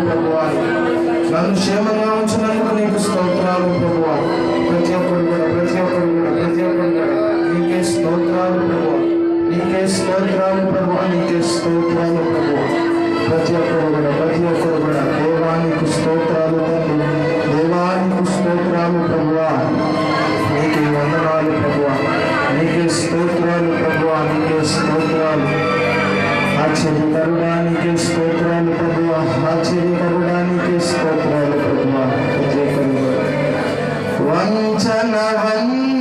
నన్ను క్షేమంగా ఉంచినందుకు నీకు స్తోత్రాలు ప్రభువా. ప్రతి ఒక్కరు కూడా ప్రతి ఒక్కరు కూడా ప్రతి ఒక్కరు కూడా నీకే స్తోత్రాలు ప్రభువా. నీకే స్తోత్రాలు ప్రభువా నీకే స్తోత్రాలు ప్రభువా. ప్రతి ఒక్కరు కూడా ప్రతి ఒక్కరు కూడా దేవానికి స్తోత్రాలు తండ్రి. దేవానికి స్తోత్రాలు ప్రభువా. నీకే వందనాలు ప్రభువా. నీకే స్తోత్రాలు ప్రభువా. నీకే స్తోత్రాలు. ఆశ్చర్యకరుడానికి స్తోత్రాలు ప్రభు. ఆశ్చర్యకరుడానికి స్తోత్రాలు ప్రభు. వంచన వంచ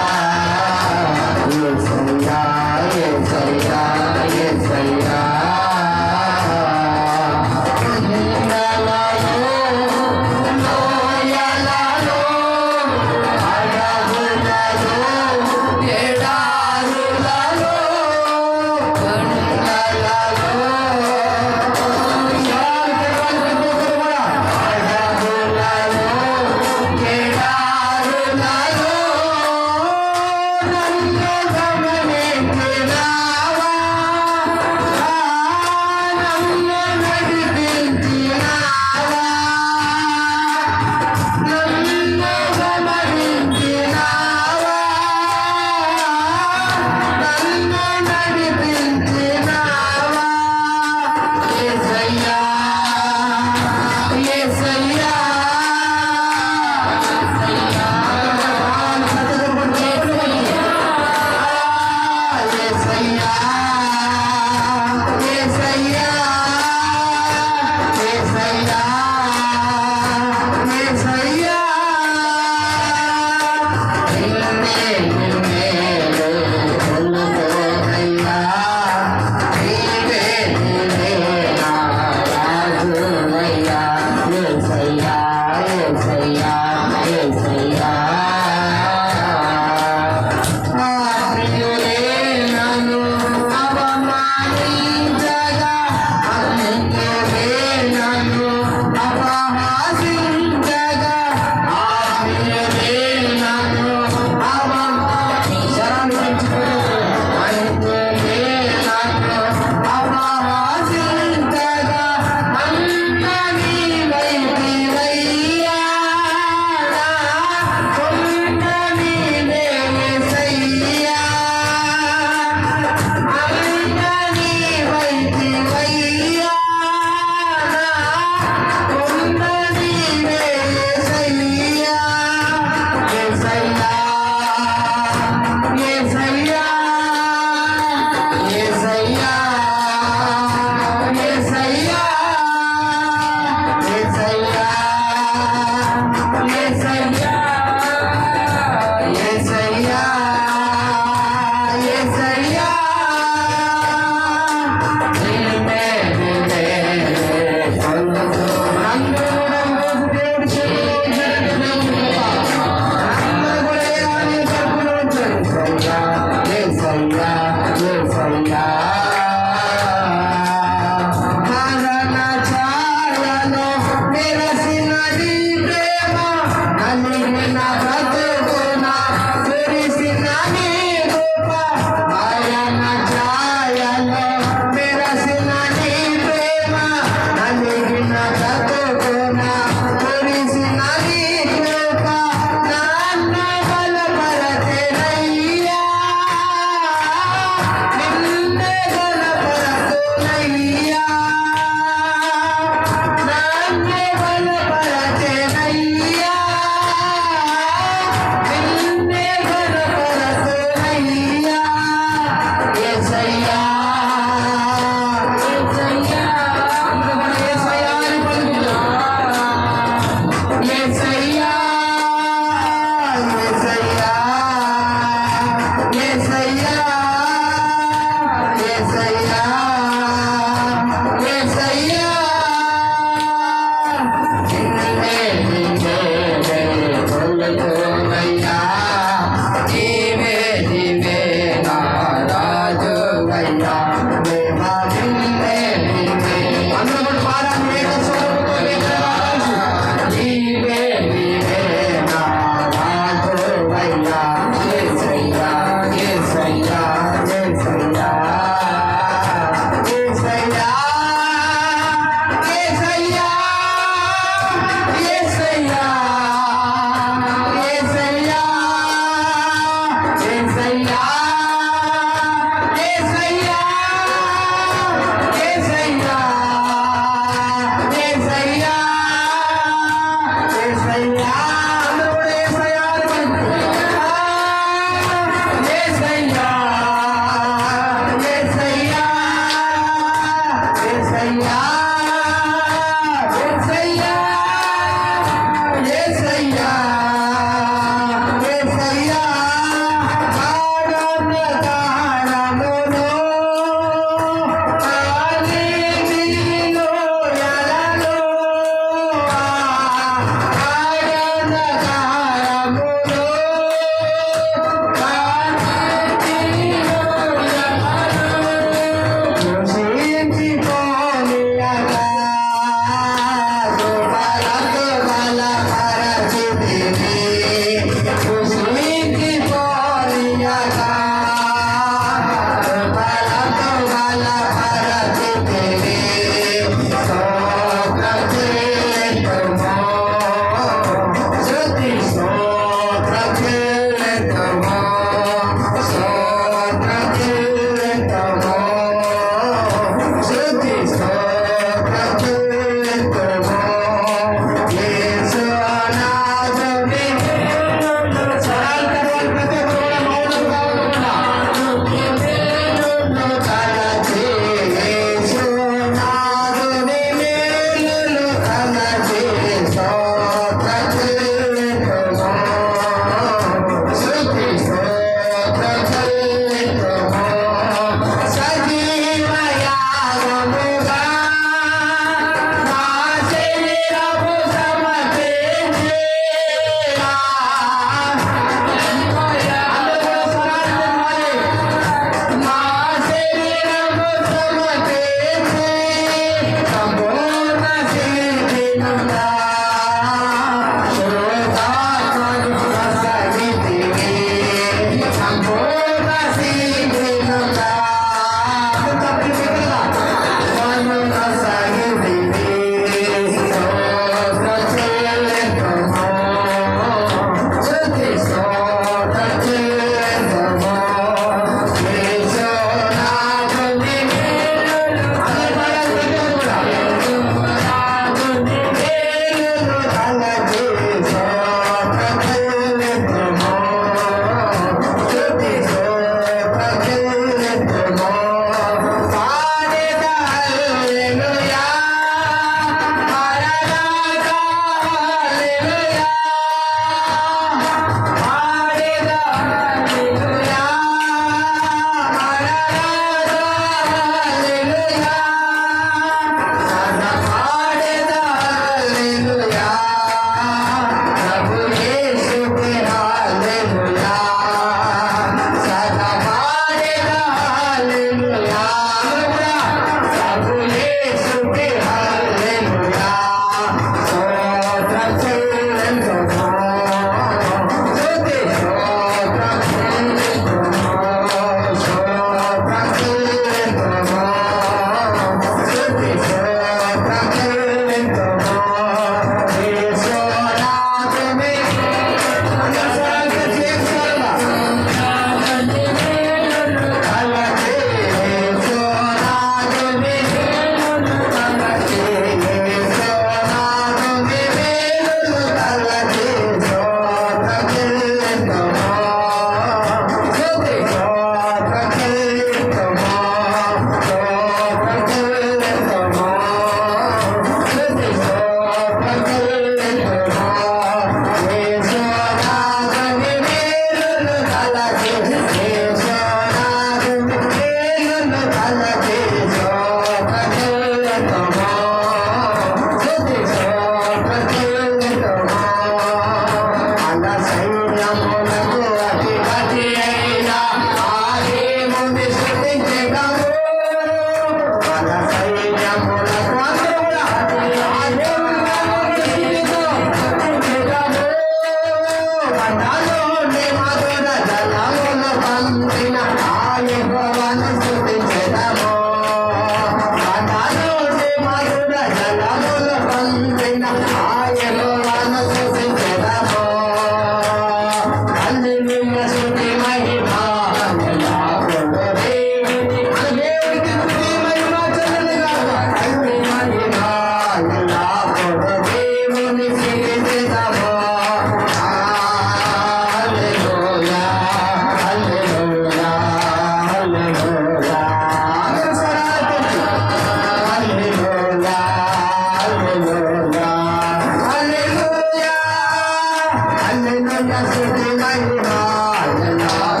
Sri Mayurayana.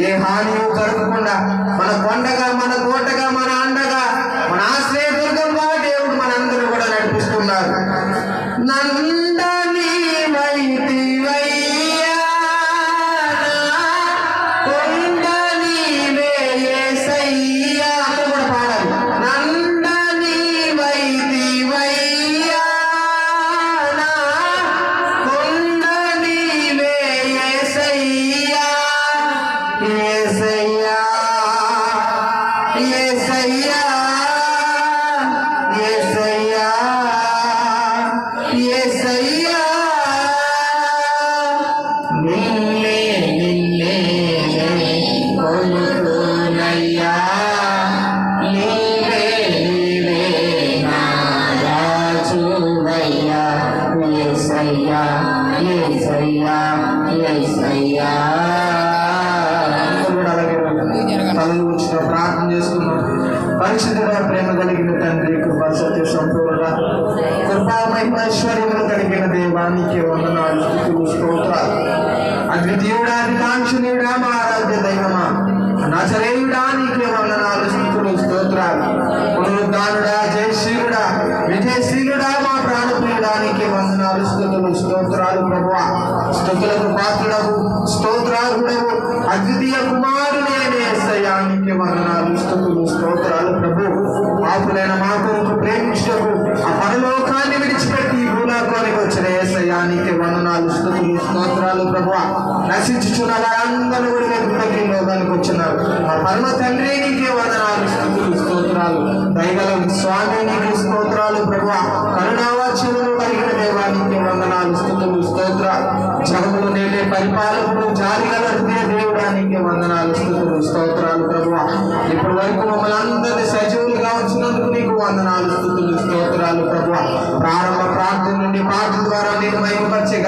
ఏ హాని జరగకుండా మన కొండగా మన కోటగా మన అండగా మన ఆశ్రయదుర్గంగా దేవుడు మనందరూ కూడా నడిపిస్తున్నారు. నన్ను ప్రభు నశించుచున్న వారందరూ కూడా వెతుకులకి లోకానికి వచ్చినారు. మా పరమ తండ్రి నీకే వందనాలు. స్థుతులు స్తోత్రాలు. దయగల స్వామి నీకు స్తోత్రాలు ప్రభు కరుణావాచ్యములు కలిగిన దేవానికి వందనాలు స్థుతులు స్తోత్రాలు జగములు నేనే పరిపాలకుడు జాలిగల హృదయ దేవుడానికి వందనాలు స్థుతులు స్తోత్రాలు ప్రభు ఇప్పటి వరకు మమ్మల్ని అందరినీ సజీవులుగా వచ్చినందుకు నీకు వందనాలు స్థుతులు స్తోత్రాలు ప్రభు ప్రారంభ ప్రార్థన నుండి పాటల ద్వారా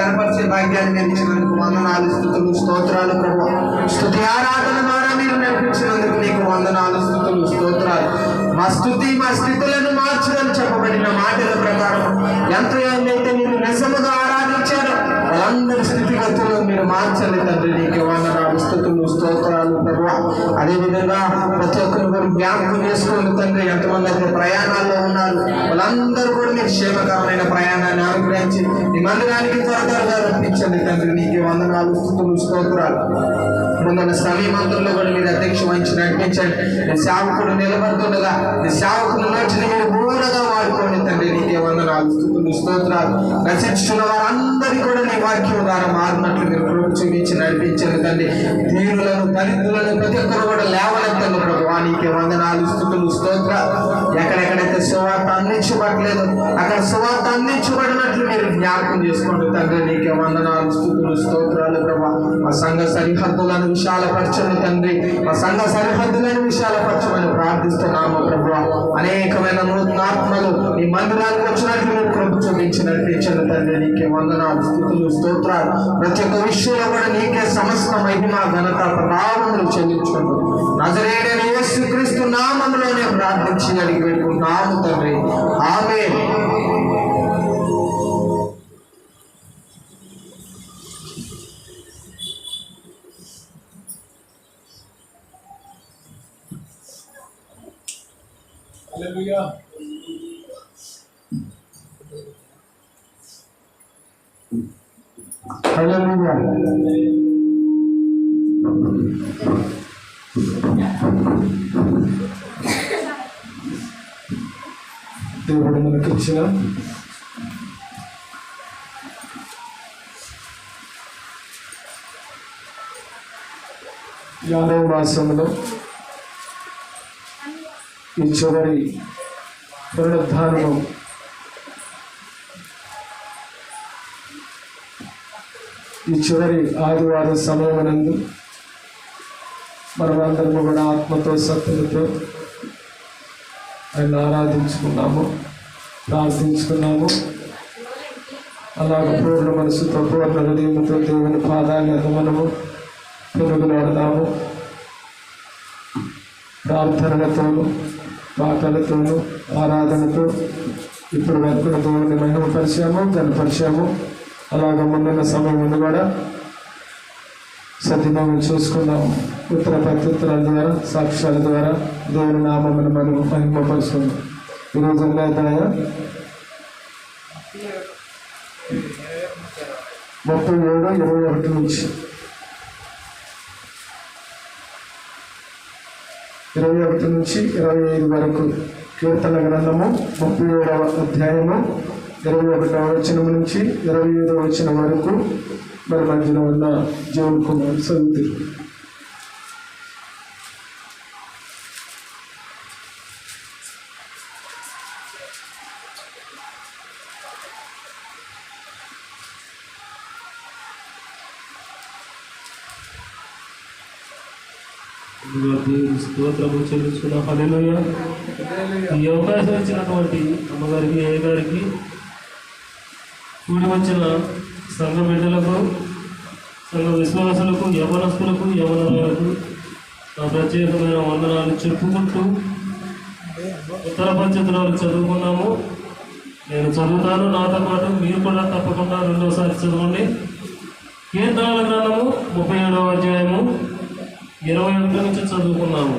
కనపరిచే భాగ్యాన్ని అందించినందుకు వందనాలు స్థుతులు స్తోత్రాలు ప్రభు. స్థుతి ఆరాధన ద్వారా మీరు నడిపించినందుకు నీకు వందనాలు స్థుతులు స్తోత్రాలు. మా స్థుతి మా స్థితులను మార్చడం చెప్పబడిన మాటల ప్రకారం ఎంత అయితే మీరు నిజముగా ఆరాధించారో వాళ్ళందరి స్థితిగతులు మీరు మార్చండి తండ్రి నీకు వందనాలు. స్థుతులు స్తోత్రాలు ప్రభు. అదేవిధంగా ప్రతి ఒక్కరు కూడా జ్ఞాపకం చేసుకోండి తండ్రి. ఎంతమంది అయితే ప్రయాణాల్లో ఉన్నారు వాళ్ళందరూ కూడా మీరు క్షేమకరమైన ప్రయాణాన్ని అనుగ్రహించి మీ మందిరానికి త్వర త్వరగా రప్పించండి తండ్రి. నీకు వందనాలు స్థుతులు స్తోత్రాలు. ముందున్న సమీమంతుల్లో కూడా మీరు అధ్యక్ష వహించి నడిపించండి. నీ సేవకుడు నిలబడుతుండగా నీ సేవకుడు నోటిని మీరు బూరగా వాడుకోండి తండ్రి. నీకే వందనాలు స్థుతులు స్తోత్రాలు. రచించున్న వారందరికీ కూడా నీ వాక్యం ద్వారా మారినట్లు మీరు చూపించి నడిపించండి తండ్రి. వీరులను దరిద్రులను ప్రతి ఒక్కరు కూడా లేవనెత్తండి ప్రభు. నీకే వందనాలు స్థుతులు స్తోత్ర ఎక్కడెక్కడైతే సువార్త అందించబడలేదు అక్కడ సువార్త అందించబడినట్లు మీరు జ్ఞాపకం చేసుకోండి. తండ్రి నీకే వందనాలు స్థుతులు స్తోత్రాలు ప్రభా. మా సంఘ సరిహద్దులను విశాలపరచండి తండ్రి. మా సంఘ సరిహద్దులను విశాలపరచమని ప్రార్థిస్తున్నాము ప్రభు. అనేకమైన నూతనాత్మలు ఈ మందిరానికి వచ్చినట్లు మీరు కృప తండ్రి నీకే వందనాలు స్థుతులు స్తోత్రాలు. ప్రతి ఒక్క విషయంలో కూడా నీకే సమస్త మహిమ ఘనత ప్రభావములు చెల్లించుకుంటూ నజరేడైన యేసుక్రీస్తు నామంలోనే ప్రార్థించి అడిగి పెట్టుకుంటున్నాము తండ్రి. ఆమె Hallelujah. దేవుడు మనకి ఇచ్చిన యాదవ మాసంలో ఈ చివరి పునరుద్ధానము ఈ చివరి ఆదివారం సమయమనందు మనమందరము కూడా ఆత్మతో సత్తులతో ఆయన ఆరాధించుకున్నాము ప్రార్థించుకున్నాము. అలాగ పూర్ణ మనసుతో పూర్ణ హృదయంతో దేవుని పాదాన్ని మనము పెరుగులాడదాము ప్రార్థనలతోనూ పాటలతోనూ ఆరాధనతో ఇప్పుడు వరకు దేవుని మహిమపరిచాము కనపరిచాము అలాగ ముందున్న సమయం కూడా సద్వినియోగం చూసుకున్నాము ఉత్తర ప్రత్యుత్తరాల ద్వారా సాక్ష్యాల ద్వారా దేవుని నామమును మనం మహిమపరుచుకున్నాం ఈరోజు ఉన్నాయ ముప్పై ఏడు ఇరవై ఒకటి నుంచి. ఇరవై ఒకటి నుంచి ఇరవై ఐదు వరకు కీర్తన గ్రంథము ముప్పై ఏడవ అధ్యాయము ఇరవై ఒకటవ వచనం నుంచి ఇరవై ఐదవ వచనం వరకు మరి మధ్యలో ఉన్న జీవన్ కుమార్ చదువుతుంది స్తోత్రము చెల్లించుకున్న హలో ఈ అవకాశం ఇచ్చినటువంటి అమ్మగారికి ఏ గారికి కూడి వచ్చిన సంఘ బిడ్డలకు సంఘ విశ్వాసులకు యవనస్తులకు యవనలకు నా ప్రత్యేకమైన వందనాలు చెప్పుకుంటూ ఉత్తర పంచతురాలు చదువుకున్నాము. నేను చదువుతాను నాతో పాటు మీరు కూడా తప్పకుండా రెండోసారి చదవండి. కీర్తనల గ్రంథము ముప్పై ఏడవ అధ్యాయము ఇరవై ఒకటి నుంచి చదువుకున్నాము.